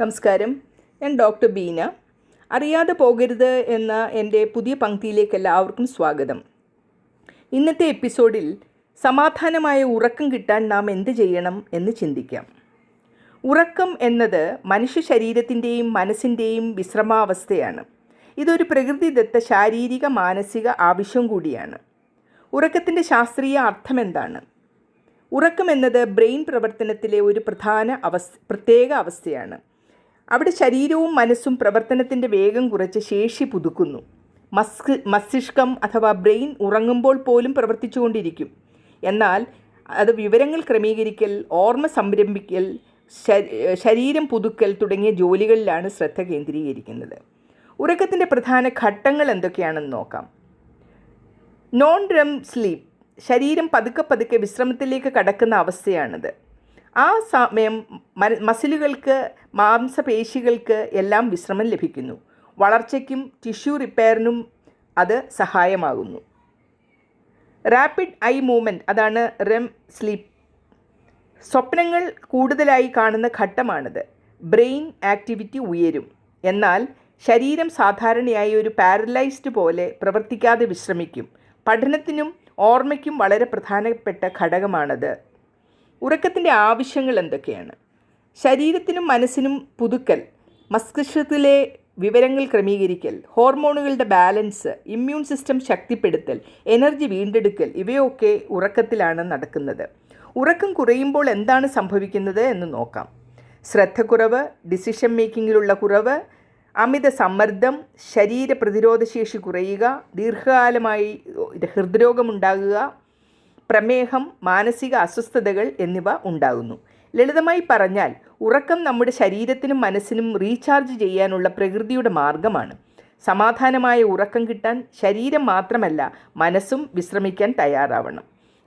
നമസ്കാരം. ഞാൻ ഡോക്ടർ ബീന. അറിയാതെ പോകരുത് എന്ന എന്റെ പുതിയ പങ്ക്തിയിലേക്ക് എല്ലാവർക്കും സ്വാഗതം. ഇന്നത്തെ എപ്പിസോഡിൽ സമാധാനമായ ഉറക്കം കിട്ടാൻ നാം എന്ത് ചെയ്യണം എന്ന് ചിന്തിക്കാം. ഉറക്കം എന്നത് മനുഷ്യ ശരീരത്തിന്റെയും മനസ്സിന്റെയും വിശ്രമാവസ്ഥയാണ്. ഇതൊരു പ്രകൃതിദത്ത ശാരീരിക മാനസിക ആവശ്യം കൂടിയാണ്. ഉറക്കത്തിന്റെ ശാസ്ത്രീയ അർത്ഥം എന്താണ് ഉറക്കം എന്നത് ബ്രെയിൻ പ്രവർത്തനത്തിലെ ഒരു പ്രധാന അവസ് പ്രത്യേക അവസ്ഥയാണ്. അവിടെ ശരീരവും മനസ്സും പ്രവർത്തനത്തിന്റെ വേഗം കുറച്ച് ശേഷി പുതുക്കുന്നു. മസ്ക് മസ്തിഷ്കം അഥവാ ബ്രെയിൻ ഉറങ്ങുമ്പോൾ പോലും പ്രവർത്തിച്ചുകൊണ്ടിരിക്കും. എന്നാൽ അത് വിവരങ്ങൾ ക്രമീകരിക്കൽ ഓർമ്മ സംരംഭിക്കൽ ശരീരം പുതുക്കൽ തുടങ്ങിയ ജോലികളിലാണ് ശ്രദ്ധ കേന്ദ്രീകരിക്കുന്നത്. ഉറക്കത്തിന്റെ പ്രധാന ഘട്ടങ്ങൾ എന്തൊക്കെയാണെന്ന് നോക്കാം. നോൺ റെം സ്ലീപ്പ് ശരീരം പതുക്കെ പതുക്കെ വിശ്രമത്തിലേക്ക് കടക്കുന്ന അവസ്ഥയാണിത്. ആ സമയം മസിലുകൾക്ക് മാംസപേശികൾക്ക് എല്ലാം വിശ്രമം ലഭിക്കുന്നു. വളർച്ചയ്ക്കും ടിഷ്യൂ റിപ്പയറിനും അത് സഹായമാകുന്നു. റാപ്പിഡ് ഐ മൂവ്മെന്റ് അതാണ് റെം സ്ലീപ്പ് സ്വപ്നങ്ങൾ കൂടുതലായി കാണുന്ന ഘട്ടമാണിത്. ബ്രെയിൻ ആക്ടിവിറ്റി ഉയരും. എന്നാൽ ശരീരം സാധാരണയായി ഒരു പാരലൈസ്ഡ് പോലെ പ്രവർത്തിക്കാതെ വിശ്രമിക്കും. പഠനത്തിനും ഓർമ്മയ്ക്കും വളരെ പ്രധാനപ്പെട്ട ഘടകമാണത്. ഉറക്കത്തിന്റെ ആവശ്യങ്ങൾ എന്തൊക്കെയാണ്? ശരീരത്തിനും മനസ്സിനും പുതുക്കൽ മസ്തിഷ്കത്തിലെ വിവരങ്ങൾ ക്രമീകരിക്കൽ ഹോർമോണുകളുടെ ബാലൻസ് ഇമ്മ്യൂൺ സിസ്റ്റം ശക്തിപ്പെടുത്തൽ എനർജി വീണ്ടെടുക്കൽ ഇവയൊക്കെ ഉറക്കത്തിലാണ് നടക്കുന്നത്. ഉറക്കം കുറയുമ്പോൾ എന്താണ് സംഭവിക്കുന്നത് എന്ന് നോക്കാം. ശ്രദ്ധക്കുറവ് ഡിസിഷൻ മേക്കിങ്ങിലുള്ള കുറവ് അമിത സമ്മർദ്ദം ശരീര പ്രതിരോധശേഷി കുറയുക ദീർഘകാലമായി ഹൃദ്രോഗമുണ്ടാകുക പ്രമേഹം മാനസിക അസ്വസ്ഥതകൾ എന്നിവ ഉണ്ടാകുന്നു. ലളിതമായി പറഞ്ഞാൽ ഉറക്കം നമ്മുടെ ശരീരത്തിനും മനസ്സിനും റീചാർജ് ചെയ്യാനുള്ള പ്രകൃതിയുടെ മാർഗമാണ്. സമാധാനമായ ഉറക്കം കിട്ടാൻ ശരീരം മാത്രമല്ല മനസ്സും വിശ്രമിക്കാൻ തയ്യാറാവണം.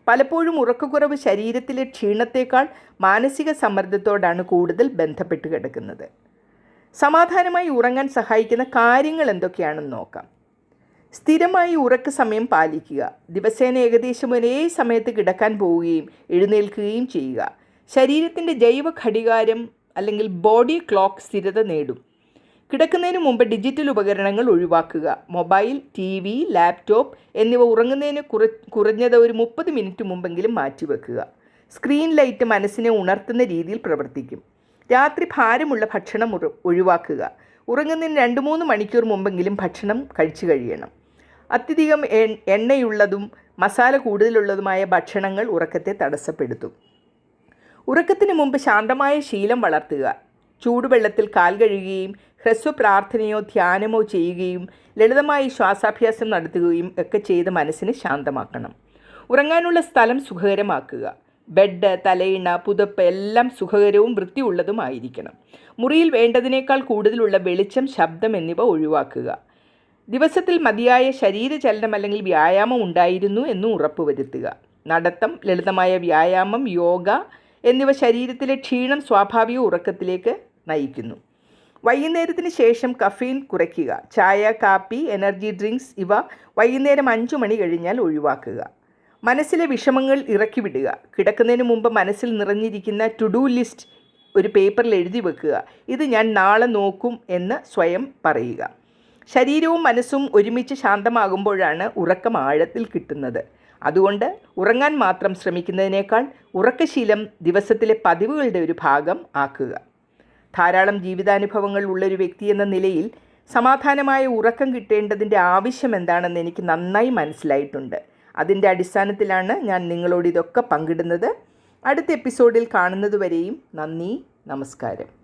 പലപ്പോഴും ഉറക്കക്കുറവ് ശരീരത്തിലെ ക്ഷീണത്തേക്കാൾ മാനസിക സമ്മർദ്ദത്തോടാണ് കൂടുതൽ ബന്ധപ്പെട്ട് കിടക്കുന്നത്. സമാധാനമായി ഉറങ്ങാൻ സഹായിക്കുന്ന കാര്യങ്ങൾ എന്തൊക്കെയാണെന്ന് നോക്കാം. സ്ഥിരമായി ഉറക്ക സമയം പാലിക്കുക. ദിവസേന ഏകദേശം ഒരേ സമയത്ത് കിടക്കാൻ പോവുകയും എഴുന്നേൽക്കുകയും ചെയ്യുക. ശരീരത്തിന്റെ ജൈവ ഘടികാരം അല്ലെങ്കിൽ ബോഡി ക്ലോക്ക് സ്ഥിരത നേടും. കിടക്കുന്നതിന് മുമ്പ് ഡിജിറ്റൽ ഉപകരണങ്ങൾ ഒഴിവാക്കുക. മൊബൈൽ ടി വി ലാപ്ടോപ്പ് എന്നിവ ഉറങ്ങുന്നതിന് കുറ കുറഞ്ഞത് ഒരു മുപ്പത് മിനിറ്റ് മുമ്പെങ്കിലും മാറ്റിവെക്കുക. സ്ക്രീൻ ലൈറ്റ് മനസ്സിനെ ഉണർത്തുന്ന രീതിയിൽ പ്രവർത്തിക്കും. രാത്രി ഭാരമുള്ള ഭക്ഷണം ഒഴിവാക്കുക. ഉറങ്ങുന്നതിന് രണ്ട് മൂന്ന് മണിക്കൂർ മുമ്പെങ്കിലും ഭക്ഷണം കഴിച്ചു കഴിയണം. അത്യധികം എണ്ണയുള്ളതും മസാല കൂടുതലുള്ളതുമായ ഭക്ഷണങ്ങൾ ഉറക്കത്തെ തടസ്സപ്പെടുത്തും. ഉറക്കത്തിന് മുമ്പ് ശാന്തമായ ശീലം വളർത്തുക. ചൂടുവെള്ളത്തിൽ കാൽ കഴുകുകയും ഹ്രസ്വ പ്രാർത്ഥനയോ ധ്യാനമോ ചെയ്യുകയും ലളിതമായി ശ്വാസാഭ്യാസം നടത്തുകയും ഒക്കെ ചെയ്ത് മനസ്സിനെ ശാന്തമാക്കണം. ഉറങ്ങാനുള്ള സ്ഥലം സുഖകരമാക്കുക. ബെഡ് തലയിണ പുതപ്പ് എല്ലാം സുഖകരവും വൃത്തിയുള്ളതുമായിരിക്കണം. മുറിയിൽ വേണ്ടതിനേക്കാൾ കൂടുതലുള്ള വെളിച്ചം ശബ്ദം എന്നിവ ഒഴിവാക്കുക. ദിവസത്തിൽ മതിയായ ശരീരചലനം അല്ലെങ്കിൽ വ്യായാമം ഉണ്ടായിരുന്നു എന്ന് ഉറപ്പുവരുത്തുക. നടത്തം ലളിതമായ വ്യായാമം യോഗ എന്നിവ ശരീരത്തിലെ ക്ഷീണം സ്വാഭാവിക ഉറക്കത്തിലേക്ക് നയിക്കുന്നു. വൈകുന്നേരത്തിന് ശേഷം കഫീൻ കുറയ്ക്കുക. ചായ കാപ്പി എനർജി ഡ്രിങ്ക്സ് ഇവ വൈകുന്നേരം അഞ്ചു മണി കഴിഞ്ഞാൽ ഒഴിവാക്കുക. മനസ്സിലെ വിഷമങ്ങൾ ഇറക്കി വിടുക കിടക്കുന്നതിന് മുമ്പ് മനസ്സിൽ നിറഞ്ഞിരിക്കുന്ന ടു ഡു ലിസ്റ്റ് ഒരു പേപ്പറിൽ എഴുതി വെക്കുക. ഇത് ഞാൻ നാളെ നോക്കും എന്ന് സ്വയം പറയുക. ശരീരവും മനസ്സും ഒരുമിച്ച് ശാന്തമാകുമ്പോഴാണ് ഉറക്കം ആഴത്തിൽ കിട്ടുന്നത്. അതുകൊണ്ട് ഉറങ്ങാൻ മാത്രം ശ്രമിക്കുന്നതിനേക്കാൾ ഉറക്കശീലം ദിവസത്തിലെ പതിവുകളുടെ ഒരു ഭാഗം ആക്കുക. ധാരാളം ജീവിതാനുഭവങ്ങൾ ഉള്ളൊരു വ്യക്തി എന്ന നിലയിൽ സമാധാനമായ ഉറക്കം കിട്ടേണ്ടതിന്റെ ആവശ്യം എന്താണെന്ന് എനിക്ക് നന്നായി മനസ്സിലായിട്ടുണ്ട്. അതിന്റെ അടിസ്ഥാനത്തിലാണ് ഞാൻ നിങ്ങളോട് ഇതൊക്കെ പങ്കിടുന്നത്. അടുത്ത എപ്പിസോഡിൽ കാണുന്നതുവരെയും നന്ദി നമസ്കാരം.